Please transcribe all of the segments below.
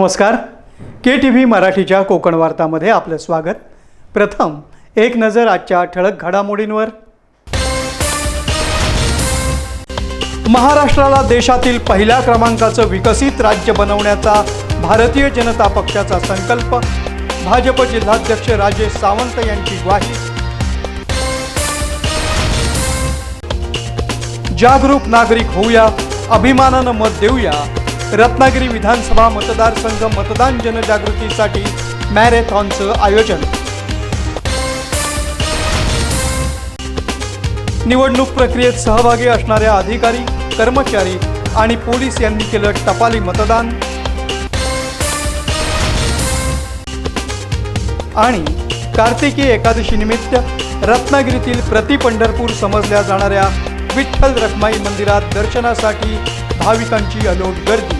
नमस्कार. के T V मराठीच्या कोकण वार्तामध्ये आपलं स्वागत. प्रथम एक नजर आजच्या ठळक घडामोडींवर. महाराष्ट्राला देशातील पहिल्या क्रमांकाचं विकसित राज्य बनवण्याचा भारतीय जनता पक्षाचा संकल्प. भाजप जिल्हाध्यक्ष राजेश सावंत यांची ग्वाही. जागरूक नागरिक होऊया अभिमानानं मत देऊया. रत्नागिरी विधानसभा मतदारसंघ मतदान जनजागृतीसाठी मॅरेथॉनचं आयोजन. निवडणूक प्रक्रियेत सहभागी असणाऱ्या अधिकारी कर्मचारी आणि पोलीस यांनी केलं टपाली मतदान. आणि कार्तिकी एकादशी निमित्त रत्नागिरीतील प्रति पंढरपूर समजल्या जाणाऱ्या विठ्ठल रखमाई मंदिरात दर्शनासाठी भाविकांची अलोट गर्दी.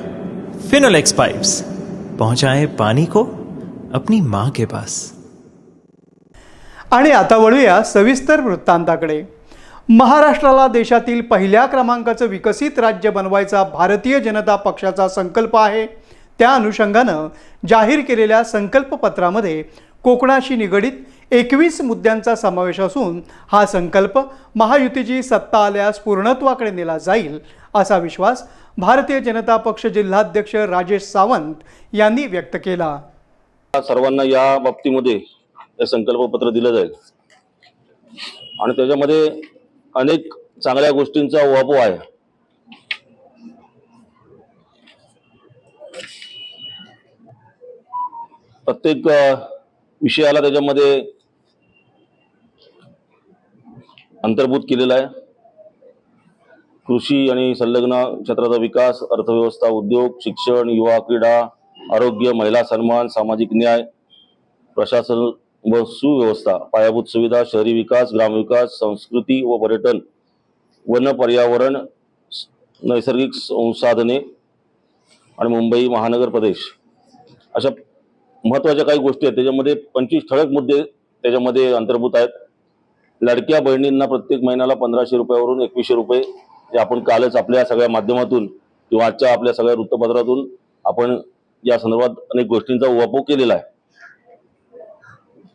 फिनोलेक्स पाइप्स पहुंचाए पानी को अपनी माँ के पास। आणि आता वळूया सविस्तर वृत्तांताकडे. महाराष्ट्राला देशातील पहिल्या क्रमांकाचं विकसित राज्य बनवायचा भारतीय जनता पक्षाचा संकल्प आहे. त्या अनुषंगानं जाहीर केलेल्या संकल्पपत्रामध्ये कोकणाशी निगडीत एकवीस मुद्द्यांचा समावेश असून हा संकल्प महायुतीची सत्ता आल्यास पूर्णत्वाकडे नेला जाईल असा विश्वास भारतीय जनता पक्ष जिल्हाध्यक्ष राजेश सावंत यांनी व्यक्त केला. सर्वांना या बाबतीमध्ये हे संकल्पपत्र दिलं जाईल. आणि त्याच्यामध्ये अनेक चांगल्या गोष्टींचा वापो आहे. प्रत्येक विषयाला त्याच्यामध्ये अंतर्भूत केलेला आहे. कृषी आणि संलग्न क्षेत्राचा विकास अर्थव्यवस्था उद्योग शिक्षण युवा क्रीडा आरोग्य महिला सन्मान सामाजिक न्याय प्रशासन व सुव्यवस्था पायाभूत सुविधा शहरी विकास ग्रामविकास संस्कृती व पर्यटन वन पर्यावरण नैसर्गिक संसाधने आणि मुंबई महानगर प्रदेश. अशा महत्त्वाच्या काही गोष्टी आहेत. त्याच्यामध्ये पंचवीस ठळक मुद्दे त्याच्यामध्ये अंतर्भूत आहेत. लाडक्या बहिणींना प्रत्येक महिन्याला पंधराशे रुपयावरून एकवीसशे रुपये जे आपण कालच आपल्या सगळ्या माध्यमातून किंवा आजच्या आपल्या सगळ्या वृत्तपत्रातून आपण या संदर्भात अनेक गोष्टींचा उहापोह केलेला आहे.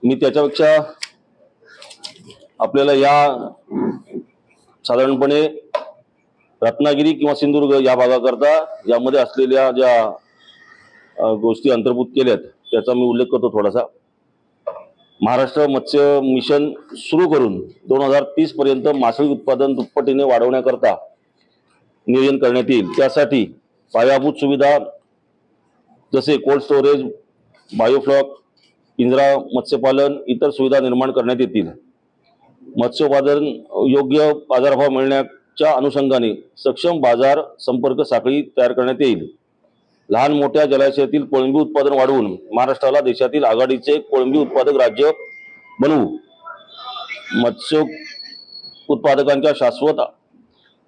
मी त्याच्यापेक्षा आपल्याला या साधारणपणे रत्नागिरी किंवा सिंधुदुर्ग या भागाकरता यामध्ये असलेल्या ज्या गोष्टी अंतर्भूत केल्यात त्याचा मी उल्लेख करतो थोडासा. महाराष्ट्र मत्स्य मिशन सुरू करून दोन हजार तीस पर्यंत मासळी उत्पादन दुप्पटीने वाढवण्याकरता नियोजन करण्यात येईल. त्यासाठी पायाभूत सुविधा जसे कोल्ड स्टोरेज बायोफ्लॉक पिंजरा मत्स्यपालन इतर सुविधा निर्माण करण्यात येतील. मत्स्योत्पादन योग्य बाजारभाव मिळण्याच्या अनुषंगाने सक्षम बाजार संपर्क साखळी तयार करण्यात येईल. लहान मोठ्या जलाशयातील कोळंबी उत्पादन वाढवून महाराष्ट्राला देशातील आघाडीचे कोळंबी उत्पादक राज्य बनवू. मत्स्य उत्पादकांच्या शाश्वत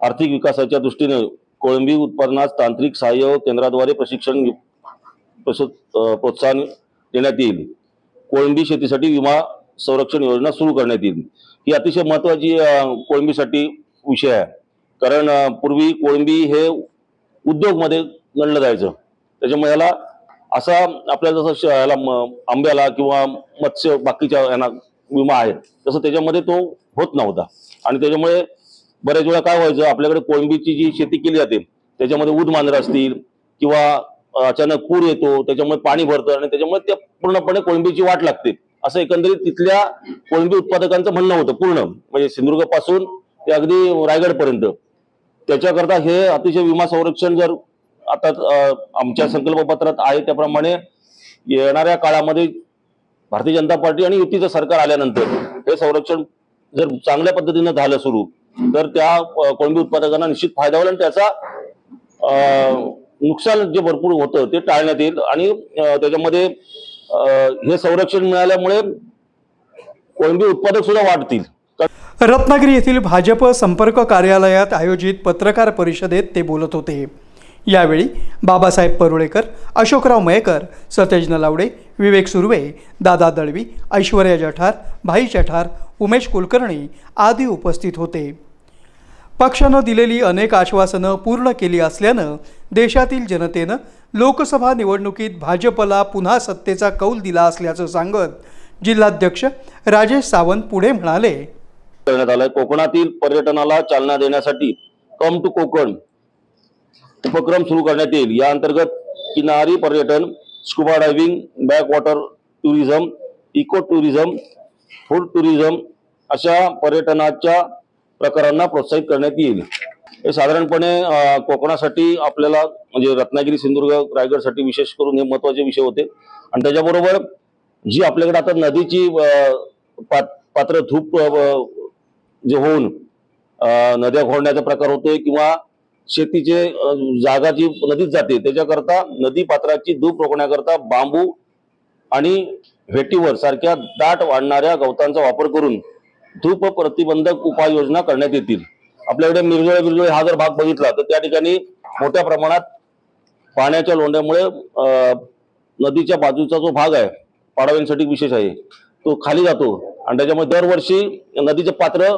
आर्थिक विकासाच्या दृष्टीने कोळंबी उत्पादनास तांत्रिक सहाय्य केंद्राद्वारे प्रशिक्षण प्रोत्साहन देण्यात येईल. कोळंबी शेतीसाठी विमा संरक्षण योजना सुरू करण्यात येईल. ही अतिशय महत्वाची कोळंबीसाठी विषय आहे. कारण पूर्वी कोळंबी हे उद्योगमध्ये गणलं जायचं. त्याच्यामुळे याला असा आपल्या जसं श- याला म- आंब्याला किंवा मत्स्य बाकीच्या यांना विमा आहे तसं त्याच्यामध्ये तो होत नव्हता. आणि त्याच्यामुळे बऱ्याच वेळा काय व्हायचं आपल्याकडे कोळंबीची जी शेती केली जाते त्याच्यामध्ये उद मांजरं असतील किंवा अचानक पूर येतो त्याच्यामुळे पाणी भरतं आणि त्याच्यामुळे ते पूर्णपणे कोळंबीची वाट लागते. असं एकंदरीत तिथल्या कोळंबी उत्पादकांचं म्हणणं होतं पूर्ण. म्हणजे सिंधुदुर्गपासून ते अगदी रायगड पर्यंत त्याच्याकरता हे अतिशय विमा संरक्षण जर आता आमच्या संकल्पपत्रात आहे त्याप्रमाणे येणाऱ्या काळामध्ये भारतीय जनता पार्टी आणि युतीचं सरकार आल्यानंतर हे संरक्षण जर चांगल्या पद्धतीनं झालं सुरू तर त्या कोळंबी उत्पादकांना निश्चित फायदा होईल आणि त्याचा नुकसान जे भरपूर होतं ते टाळण्यात येईल आणि त्याच्यामध्ये हे संरक्षण मिळाल्यामुळे कोळंबी उत्पादक सुद्धा वाढतील. रत्नागिरी येथील भाजप संपर्क कार्यालयात आयोजित पत्रकार परिषदेत ते बोलत होते. यावेळी बाबासाहेब परुळेकर अशोकराव मयेकर सतेज नलावडे विवेक सुर्वे दादा दळवी ऐश्वर्या जठार भाई जठार उमेश कुलकर्णी आदी उपस्थित होते. पक्षानं दिलेली अनेक आश्वासनं पूर्ण केली असल्यानं देशातील जनतेनं लोकसभा निवडणुकीत भाजपला पुन्हा सत्तेचा कौल दिला असल्याचं सांगत जिल्हाध्यक्ष राजेश सावंत पुढे म्हणाले. करण्यात आलाय. कोकणातील पर्यटनाला चालना देण्यासाठी कम टू कोकण उपक्रम सुरू करण्यात येईल. या अंतर्गत किनारी पर्यटन scuba diving backwater tourism eco tourism food tourism अशा पर्यटनाच्या प्रकारांना प्रोत्साहित करण्यात येईल. हे साधारणपणे कोकणासाठी आपल्याला म्हणजे रत्नागिरी सिंधुदुर्ग रायगडसाठी विशेष करून हे महत्त्वाचे विषय होते. आणि त्याच्याबरोबर जी आपल्याकडे आता नदीची पात- पात्र धूप जे होऊन नद्या घोळण्याचा प्रकार होतोय किंवा शेतीचे जागा जी नदीत जाते त्याच्याकरता नदी पात्राची धूप रोखण्याकरता बांबू आणि व्हेटीवर सारख्या दाट वाढणाऱ्या गवतांचा वापर करून धूप प्रतिबंधक उपाययोजना करण्यात येतील. आपल्याकडे मिरजोळे मिरजोळे हा जर भाग बघितला तर त्या ठिकाणी मोठ्या प्रमाणात पाण्याच्या लोंढ्यामुळे नदीच्या बाजूचा जो भाग आहे पाडाव्यांसाठी विशेष आहे तो खाली जातो. आणि त्याच्यामुळे दरवर्षी नदीचे पात्र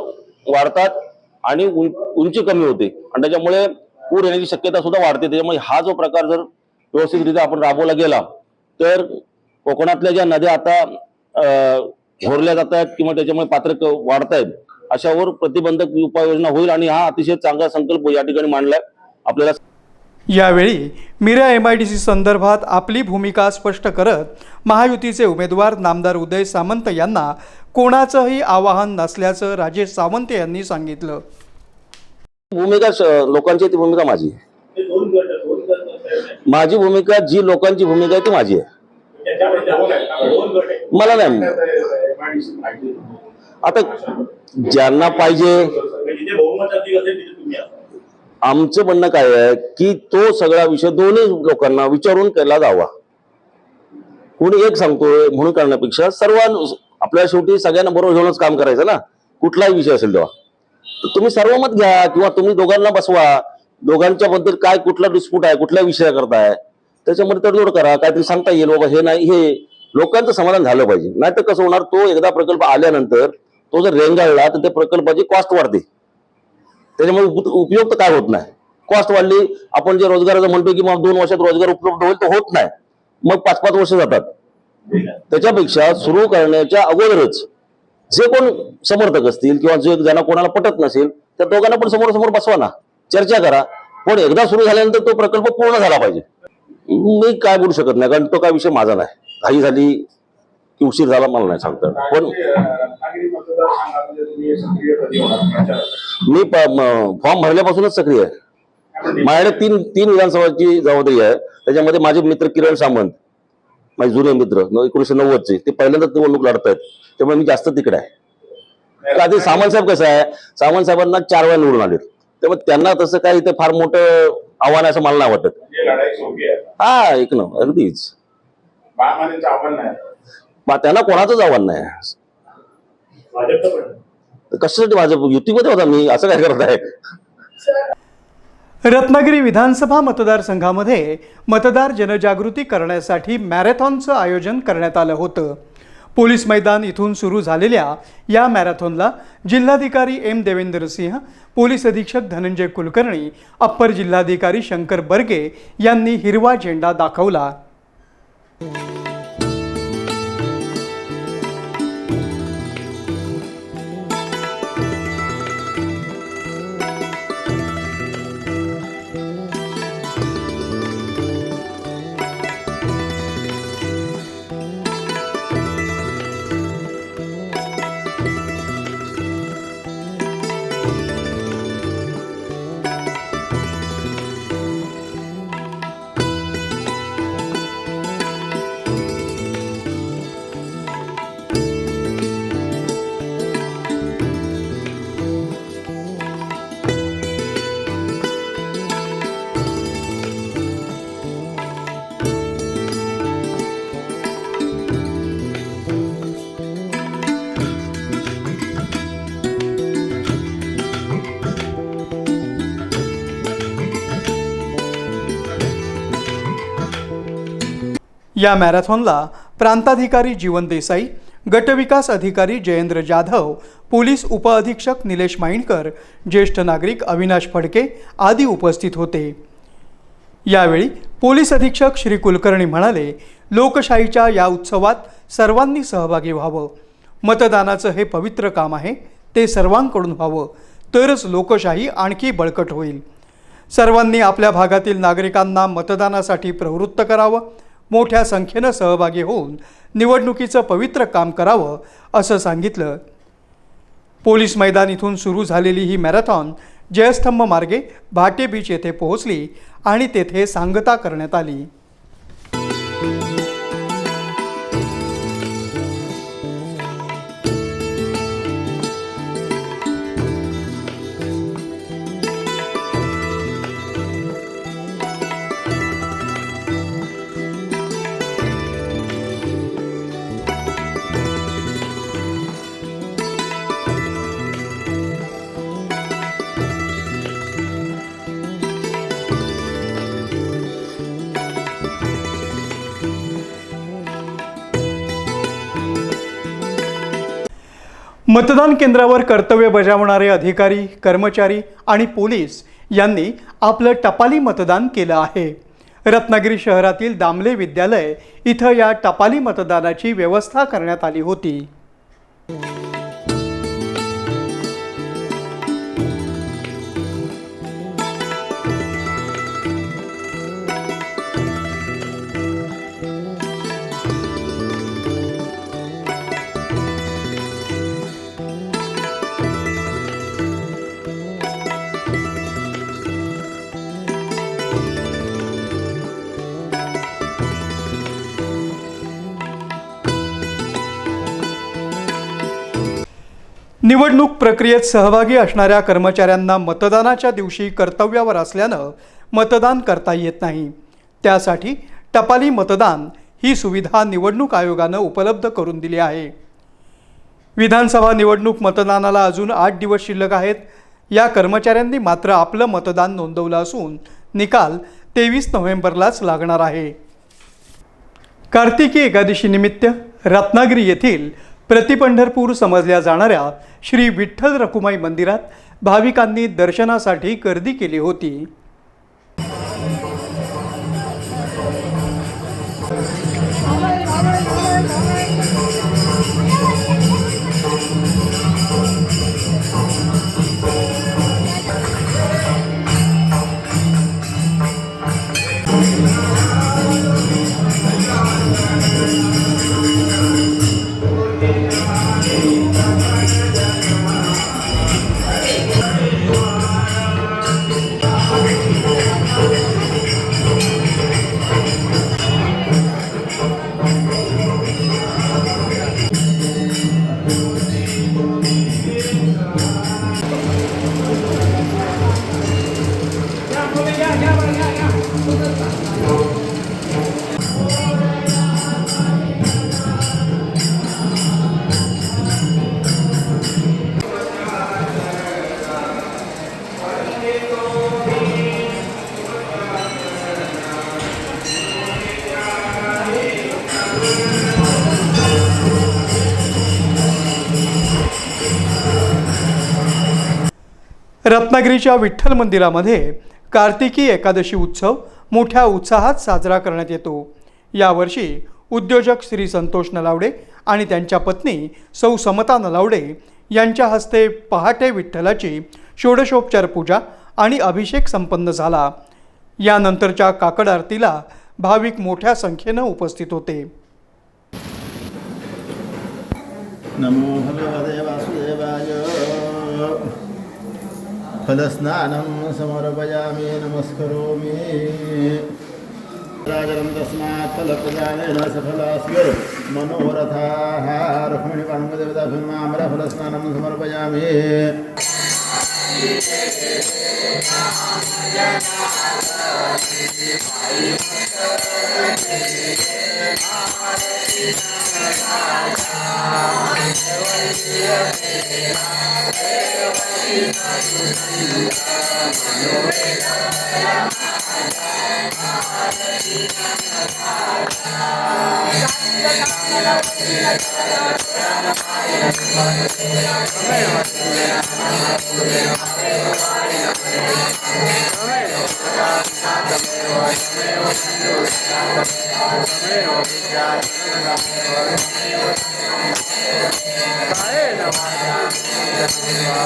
वाढतात आणि उंची कमी होते. आणि त्याच्यामुळे पूर येण्याची शक्यता सुद्धा वाढते. त्याच्यामुळे हा जो प्रकार जर व्यवस्थितरित्या आपण राबवला गेला तर कोकणातल्या ज्या नद्या आता घोरल्या जात आहेत किंवा त्याच्यामुळे पात्र वाढत आहेत अशावर प्रतिबंधक उपाययोजना होईल आणि हा अतिशय चांगला संकल्प या ठिकाणी मांडलाय. आपल्याला यावेळी Mira M I D C संदर्भात आपली भूमिका स्पष्ट करत महायुतीचे उमेदवार नामदार उदय सामंत यांना कोणाचंही आवाहन नसल्याचं राजेश सावंत यांनी सांगितलं. भूमिका लोकांची ती भूमिका माझी. आहे. माझी भूमिका जी लोकांची भूमिका आहे ती माझी आहे. मला नाही. आता ज्यांना पाहिजे आमचं म्हणणं काय आहे की तो सगळा विषय दोन्ही लोकांना विचारून केला जावा. कोणी एक सांगतोय म्हणून करण्यापेक्षा सर्वां आपल्या शेवटी सगळ्यांना बरोबर घेऊनच काम करायचं ना. कुठलाही विषय असेल तेव्हा. तर तुम्ही सर्व मत घ्या किंवा तुम्ही दोघांना बसवा. दोघांच्या बद्दल काय कुठला डिस्प्यूट आहे कुठल्या विषया करताय त्याच्यामध्ये तडजोड करा. काहीतरी सांगता येईल बाबा हे नाही हे लोकांचं समाधान झालं पाहिजे. नाहीतर कसं होणार तो एकदा प्रकल्प आल्यानंतर तो जर रेंगाळला तर त्या प्रकल्पाची कॉस्ट वाढते. त्याच्यामुळे उप- उपयोग तर काय होत नाही? कॉस्ट वाढली आपण जे रोजगाराचं म्हणतो की मग दोन वर्षात रोजगार उपलब्ध होईल तर होत नाही. मग पाच पाच वर्ष जातात. त्याच्यापेक्षा सुरू करण्याच्या अगोदरच जे कोण समर्थक असतील किंवा जे ज्यांना कोणाला पटत नसेल त्या दोघांना पण समोर समोर बसवा ना. चर्चा करा. पण एकदा सुरू झाल्यानंतर तो प्रकल्प पूर्ण झाला पाहिजे. मी काय बोलू शकत नाही कारण तो काय विषय माझा नाही. घाई झाली की उशीर झाला मला नाही सांगता. पण मी फॉर्म भरल्यापासूनच सक्रिय आहे. माझ्याकडे तीन तीन विधानसभाची जबाबदारी आहे. त्याच्यामध्ये माझे मित्र किरण सामंत माझे जुने मित्र एकोणीशे नव्वदचे ते पहिल्यांदाच निवडणूक लढतायत त्यामुळे मी जास्त तिकडे आहे. ते सामंत साहेब कसं आहे? सामंत साहेबांना चार वेळा निवडून आले त्यामुळे त्यांना तसं काही इथे फार मोठं आव्हान आहे असं मला नाही वाटत. हा एक ना अगदीच. आव्हान त्यांना कोणाचंच आव्हान नाही? भाजपचं पण तर कशासाठी भाजप? युतीमध्ये होता मी असं काय करत आहे? रत्नागिरी विधानसभा मतदारसंघामध्ये मतदार जनजागृती करण्यासाठी मॅरेथॉनचं आयोजन करण्यात आलं होतं. पोलीस मैदान इथून सुरू झालेल्या या मॅरेथॉनला जिल्हाधिकारी एम देवेंद्र सिंह पोलीस अधीक्षक धनंजय कुलकर्णी अप्पर जिल्हाधिकारी शंकर बर्गे यांनी हिरवा झेंडा दाखवला. या मॅरेथॉनला प्रांताधिकारी जीवन देसाई गटविकास अधिकारी जयेंद्र जाधव पोलीस उपअधीक्षक निलेश माइंडकर ज्येष्ठ नागरिक अविनाश फडके आदी उपस्थित होते. यावेळी पोलीस अधीक्षक श्री कुलकर्णी म्हणाले लोकशाहीच्या या उत्सवात सर्वांनी सहभागी व्हावं. मतदानाचं हे पवित्र काम आहे ते सर्वांकडून व्हावं. तरच लोकशाही आणखी बळकट होईल. सर्वांनी आपल्या भागातील नागरिकांना मतदानासाठी प्रवृत्त करावं. मोठ्या संख्येनं सहभागी होऊन निवडणुकीचं पवित्र काम करावं असं सांगितलं. पोलीस मैदान इथून सुरू झालेली ही मॅरेथॉन जयस्तंभ मार्गे भाटे बीच येथे पोहोचली आणि तेथे सांगता करण्यात आली. मतदान केंद्रावर कर्तव्य बजावणारे अधिकारी कर्मचारी आणि पोलीस यांनी आपलं टपाली मतदान केलं आहे. रत्नागिरी शहरातील दामले विद्यालय इथं या टपाली मतदानाची व्यवस्था करण्यात आली होती. निवडणूक प्रक्रियेत सहभागी असणाऱ्या कर्मचाऱ्यांना मतदानाच्या दिवशी कर्तव्यावर असल्यानं मतदान करता येत नाही. त्यासाठी टपाली मतदान ही सुविधा निवडणूक आयोगानं उपलब्ध करून दिली आहे. विधानसभा निवडणूक मतदानाला अजून आठ दिवस शिल्लक आहेत. या कर्मचाऱ्यांनी मात्र आपलं मतदान नोंदवलं असून निकाल तेवीस नोव्हेंबरलाच लागणार आहे. कार्तिकी एकादशीनिमित्त रत्नागिरी येथील प्रतिपंढरपूर समजल्या जाणाऱ्या श्री विठ्ठल रखुमाई मंदिरात भाविकांनी दर्शनासाठी गर्दी केली होती. रत्नागिरीच्या विठ्ठल मंदिरामध्ये कार्तिकी एकादशी उत्सव मोठ्या उत्साहात साजरा करण्यात येतो. यावर्षी उद्योजक श्री संतोष नलावडे आणि त्यांच्या पत्नी सौ समता नलावडे यांच्या हस्ते पहाटे विठ्ठलाची षोडशोपचार पूजा आणि अभिषेक संपन्न झाला. यानंतरच्या काकड आरतीला भाविक मोठ्या संख्येनं उपस्थित होते. नमो भगवते वासुदेवाय. फलस्नानं समर्पयामि नमस्करोमि। राजनं तस्मात् फलप्रदानेन सफलास्यो मनोरथाः रुक्मिणीपाण्डदेवताभिमामरफलस्नानं समर्पयामि। Amen.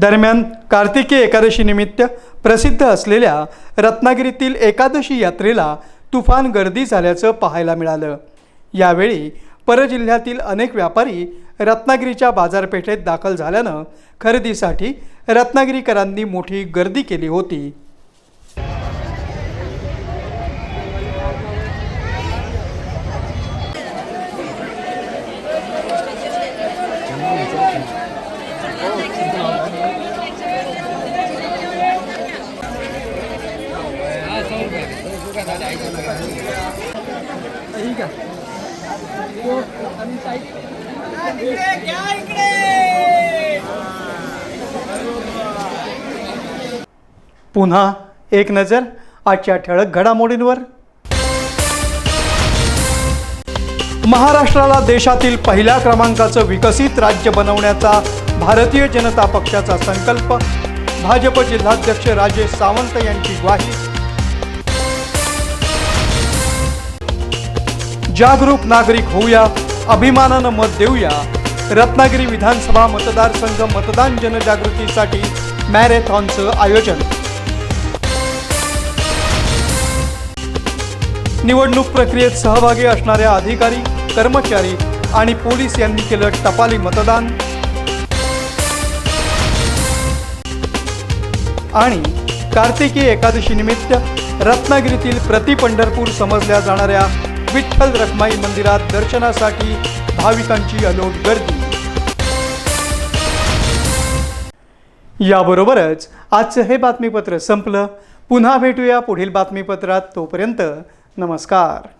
दरम्यान कार्तिकी एकादशीनिमित्त प्रसिद्ध असलेल्या रत्नागिरीतील एकादशी यात्रेला तुफान गर्दी झाल्याचं पाहायला मिळालं. यावेळी परजिल्ह्यातील अनेक व्यापारी रत्नागिरीच्या बाजारपेठेत दाखल झाल्यानं खरेदीसाठी रत्नागिरीकरांनी मोठी गर्दी केली होती. पुन्हा एक नजर आजच्या ठळक घडामोडींवर. महाराष्ट्राला देशातील पहिल्या क्रमांकाचं विकसित राज्य बनवण्याचा भारतीय जनता पक्षाचा संकल्प भाजप जिल्हाध्यक्ष राजेश सावंत यांची ग्वाही. जागरूक नागरिक होऊया अभिमानानं मत देऊया. रत्नागिरी विधानसभा मतदारसंघ मतदान जनजागृतीसाठी मॅरेथॉनचं आयोजन. निवडणूक प्रक्रियेत सहभागी असणाऱ्या अधिकारी कर्मचारी आणि पोलीस यांनी केलं टपाली मतदान. आणि कार्तिकी एकादशी निमित्त रत्नागिरीतील प्रति पंढरपूर समजल्या जाणाऱ्या विठ्ठल रखमाई मंदिरात दर्शनासाठी भाविकांची अलोट गर्दी. याबरोबरच आजचं हे बातमीपत्र संपलं. पुन्हा भेटूया पुढील बातमीपत्रात. तोपर्यंत नमस्कार.